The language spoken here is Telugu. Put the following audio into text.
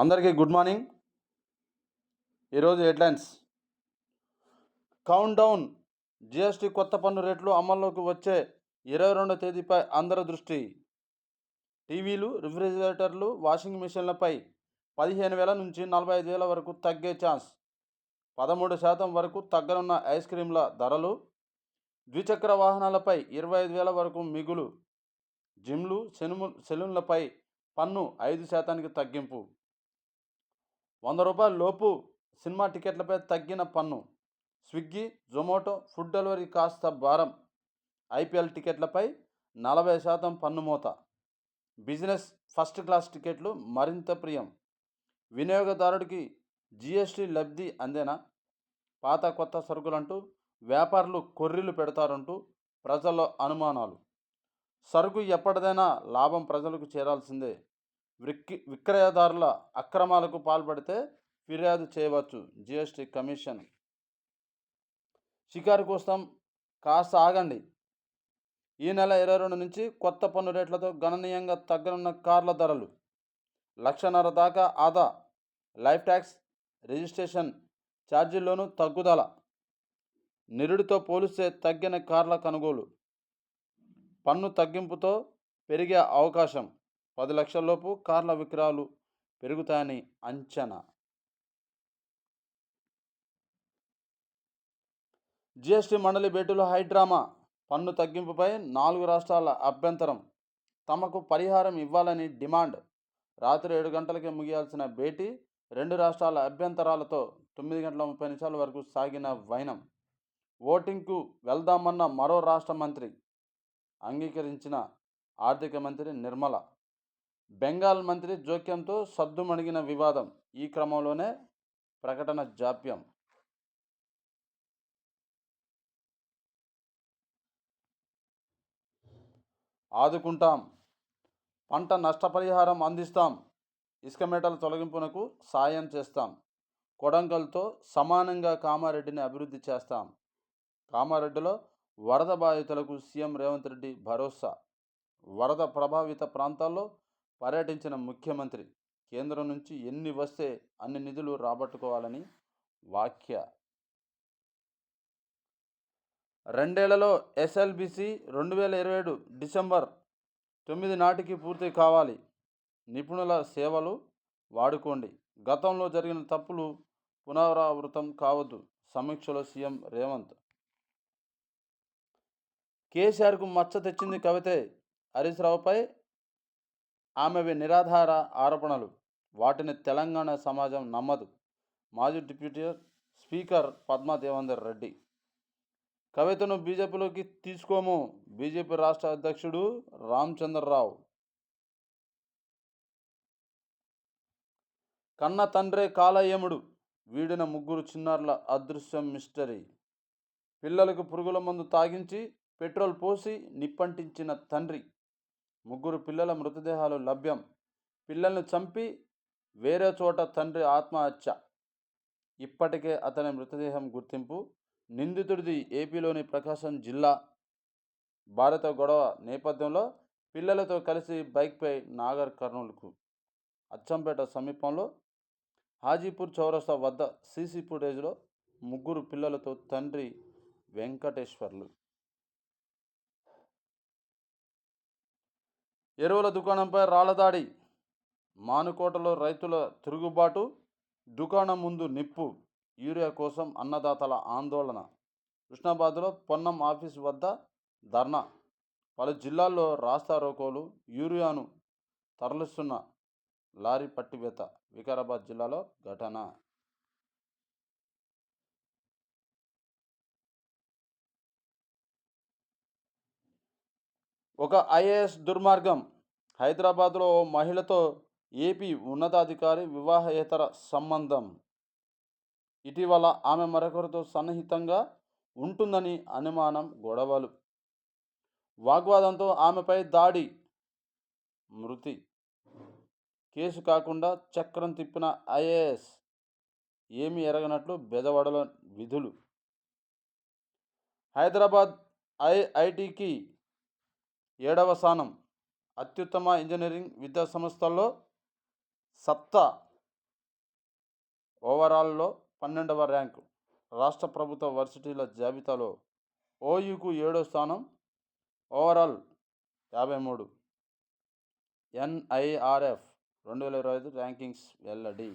అందరికీ గుడ్ మార్నింగ్. ఈరోజు హెడ్లైన్స్. కౌంట్ డౌన్ జిఎస్టీ కొత్త పన్ను రేట్లు అమల్లోకి వచ్చే ఇరవై రెండో తేదీపై అందరి దృష్టి. టీవీలు రిఫ్రిజిరేటర్లు వాషింగ్ మిషన్లపై పదిహేను వేల నుంచి నలభై ఐదు వేల వరకు తగ్గే ఛాన్స్. పదమూడు శాతం వరకు తగ్గనున్న ఐస్ క్రీంల ధరలు. ద్విచక్ర వాహనాలపై ఇరవై ఐదు వేల వరకు మిగులు. జిమ్లు సెనుము సెలూన్లపై పన్ను ఐదు శాతానికి తగ్గింపు. వంద రూపాయల లోపు సినిమా టికెట్లపై తగ్గిన పన్ను. స్విగ్గీ జొమాటో ఫుడ్ డెలివరీ కాస్త భారం. ఐపీఎల్ టికెట్లపై నలభై శాతం పన్ను మోత. బిజినెస్ ఫస్ట్ క్లాస్ టికెట్లు మరింత ప్రియం. వినియోగదారుడికి జీఎస్టీ లబ్ధి అందేనా? పాత కొత్త సరుకులంటూ వ్యాపారులు కొర్రీలు పెడతారంటూ ప్రజల్లో అనుమానాలు. సరుకు ఎప్పటిదైనా లాభం ప్రజలకు చేరాల్సిందే. విక్రి విక్రయదారుల అక్రమాలకు పాల్పడితే ఫిర్యాదు చేయవచ్చు. GST commission. షికారు కోసం కాస్త ఆగండి. ఈ నెల ఇరవై రెండు నుంచి కొత్త పన్ను రేట్లతో గణనీయంగా తగ్గనున్న కార్ల ధరలు. లక్షన్నర దాకా ఆదా. లైఫ్ ట్యాక్స్ రిజిస్ట్రేషన్ ఛార్జీల్లోనూ తగ్గుదల. నిరుడితో పోలిస్తే తగ్గిన కార్ల కొనుగోలు. పన్ను తగ్గింపుతో పెరిగే అవకాశం. పది లక్షలలోపు కార్ల విక్రయాలు పెరుగుతాయని అంచనా. జిఎస్టీ మండలి భేటీలో హైడ్రామా పన్ను తగ్గింపుపై నాలుగు రాష్ట్రాల అభ్యంతరం. తమకు పరిహారం ఇవ్వాలని డిమాండ్. రాత్రి ఏడు గంటలకే ముగియాల్సిన భేటీ రెండు రాష్ట్రాల అభ్యంతరాలతో తొమ్మిది గంటల ముప్పై నిమిషాల వరకు సాగిన వైనం. ఓటింగ్కు వెళ్దామన్న మరో రాష్ట్ర మంత్రి అంగీకరించిన ఆర్థిక మంత్రి నిర్మల బెంగాల్ మంత్రి జోక్యంతో సద్దుమణిగిన వివాదం ఈ క్రమంలోనే ప్రకటన జాప్యం. ఆదుకుంటాం. పంట నష్టపరిహారం అందిస్తాం. ఇసుక మేటల తొలగింపునకు సాయం చేస్తాం. కొడంగల్తో సమానంగా కామారెడ్డిని అభివృద్ధి చేస్తాం. కామారెడ్డిలో వరద బాధితులకు సీఎం రేవంత్ రెడ్డి భరోసా. వరద ప్రభావిత ప్రాంతాల్లో పర్యటించిన ముఖ్యమంత్రి కేంద్రం నుంచి ఎన్ని వస్తే అన్ని నిధులు రాబట్టుకోవాలని వాక్య రెండేళ్ళలో ఎస్ఎల్బిసి రెండు వేల ఇరవై ఏడు డిసెంబర్ తొమ్మిది నాటికి పూర్తి కావాలి. నిపుణుల సేవలు వాడుకోండి. గతంలో జరిగిన తప్పులు పునరావృతం కావద్దు. సమీక్షలో సీఎం రేవంత్. కేసీఆర్కు మచ్చ తెచ్చింది కవితే హరీష్ రావుపై ఆమెవి నిరాధార ఆరోపణలు. వాటిని తెలంగాణ సమాజం నమ్మదు. మాజీ డిప్యూటీ స్పీకర్ పద్మా దేవేందర్ రెడ్డి. కవితను బీజేపీలోకి తీసుకోము. బీజేపీ రాష్ట్ర అధ్యక్షుడు రామచంద్రరావు. కన్న తండ్రే కాలయముడు వీడిన ముగ్గురు చిన్నారుల అదృశ్యం మిస్టరీ. పిల్లలకు పురుగుల మందు తాగించి పెట్రోల్ పోసి నిప్పంటించిన తండ్రి. ముగ్గురు పిల్లల మృతదేహాలు లభ్యం. పిల్లల్ని చంపి వేరే చోట తండ్రి ఆత్మహత్య. ఇప్పటికే అతని మృతదేహం గుర్తింపు. నిందితుడిది ఏపీలోని ప్రకాశం జిల్లా. భారత గొడవ నేపథ్యంలో పిల్లలతో కలిసి బైక్పై నాగర్ కర్నూలుకు అచ్చంపేట సమీపంలో హాజీపూర్ చౌరస్తా వద్ద సీసీ ఫుటేజ్లో ముగ్గురు పిల్లలతో తండ్రి వెంకటేశ్వర్లు. ఎరువుల దుకాణంపై రాళ్ళదాడి మానుకోటలో రైతుల తిరుగుబాటు దుకాణం ముందు నిప్పు యూరియా కోసం అన్నదాతల ఆందోళన. కృష్ణాబాద్లో పొన్నం ఆఫీస్ వద్ద ధర్నా. పలు జిల్లాల్లో రాస్తా రోకోలు యూరియాను తరలిస్తున్న లారీ పట్టివేత వికారాబాద్ జిల్లాలో ఘటన. ఒక ఐఏఎస్ దుర్మార్గం. హైదరాబాద్లో ఓ మహిళతో ఏపీ ఉన్నతాధికారి వివాహేతర సంబంధం. ఇటీవల ఆమె మరొకరితో సన్నిహితంగా ఉంటుందని అనుమానం గొడవలు. వాగ్వాదంతో ఆమెపై దాడి. మృతి. కేసు కాకుండా చక్రం తిప్పిన ఐఏఎస్ ఏమి ఎరగనట్లు బెదవడల విధులు. హైదరాబాద్ ఐఐటికి ఏడవ స్థానం అత్యుత్తమ ఇంజనీరింగ్ విద్యా సంస్థల్లో సత్తా ఓవరాల్లో పన్నెండవ ర్యాంకు. రాష్ట్ర ప్రభుత్వ వర్సిటీల జాబితాలో ఓయూకు ఏడో స్థానం ఓవరాల్ యాభై మూడు. ఎన్ఐఆర్ఎఫ్ రెండు వేల ఇరవై ఐదు ర్యాంకింగ్స్ వెల్లడి.